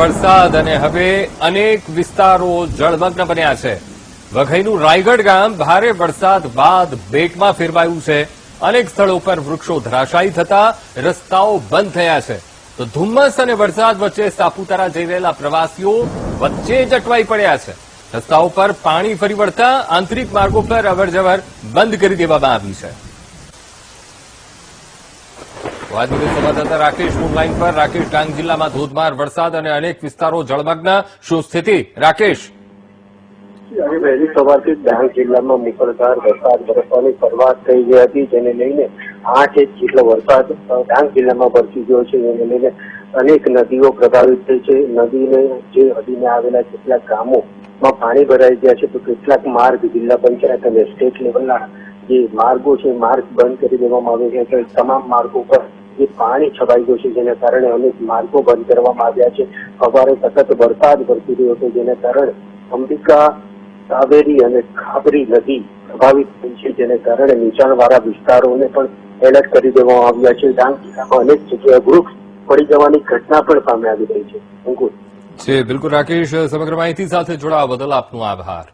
વરસાદ અને હવે અનેક વિસ્તારો જળમગ્ન બન્યા છે. વઘઈનું રાયગઢ ગામ ભારે વરસાદ બાદ બેટમાં ફેરવાયું છે. અનેક સ્થળો પર વૃક્ષો ધરાશાયી થતા રસ્તાઓ બંધ થયા છે. તો ધુમ્મસ અને વરસાદ વચ્ચે સાપુતારા જઈ રહેલા પ્રવાસીઓ વચ્ચે જ અટવાઈ પડ્યા છે. રસ્તાઓ પર પાણી ફરી વળતા આંતરિક માર્ગો પર અવરજવર બંધ કરી દેવામાં આવી છે. વાદળી સંવાદદાતા રાકેશ ફોનલાઈન પર, રાકેશ ડાંગ જિલ્લામાં ધોધમાર વરસાદ અને અનેક વિસ્તારો જળમગ્ન. શું સ્થિતિ? રાકેશ? વહેલી સવારથી ડાંગ જિલ્લામાં મુસળધાર વરસાદ વરસવાની શરૂઆત થઈ ગઈ હતી, જેને લઈને આઠ ઇંચ જેટલો વરસાદ ડાંગ જિલ્લામાં વરસી ગયો છે, જેને લઈને અનેક નદીઓ પ્રભાવિત થઈ છે. નદીને જે અડીને આવેલા કેટલાક ગામોમાં પાણી ભરાઈ ગયા છે, તો કેટલાક માર્ગ જિલ્લા પંચાયત અને સ્ટેટ લેવલના જે માર્ગો છે, માર્ગ બંધ કરી દેવામાં આવ્યો છે. તમામ માર્ગો પર જે પાણી છવાઈ ગયું છે, જેના કારણે અનેક માર્ગો બંધ કરવામાં આવ્યા છે. સવારે સતત વરસાદ વરસી રહ્યો હતો, જેને કારણે અંબિકા, કાવેરી અને ખાબરી નદી પ્રભાવિત થઈ છે, જેને કારણે નીચાણવાળા વિસ્તારોને પણ એલર્ટ કરી દેવામાં આવ્યા છે. ડાંગ જિલ્લામાં અનેક જગ્યાએ વૃક્ષ પડી જવાની ઘટના પણ સામે આવી રહી છે. બિલકુલ, રાકેશ, સમગ્ર માહિતી સાથે જોડાવા બદલ આપનો આભાર.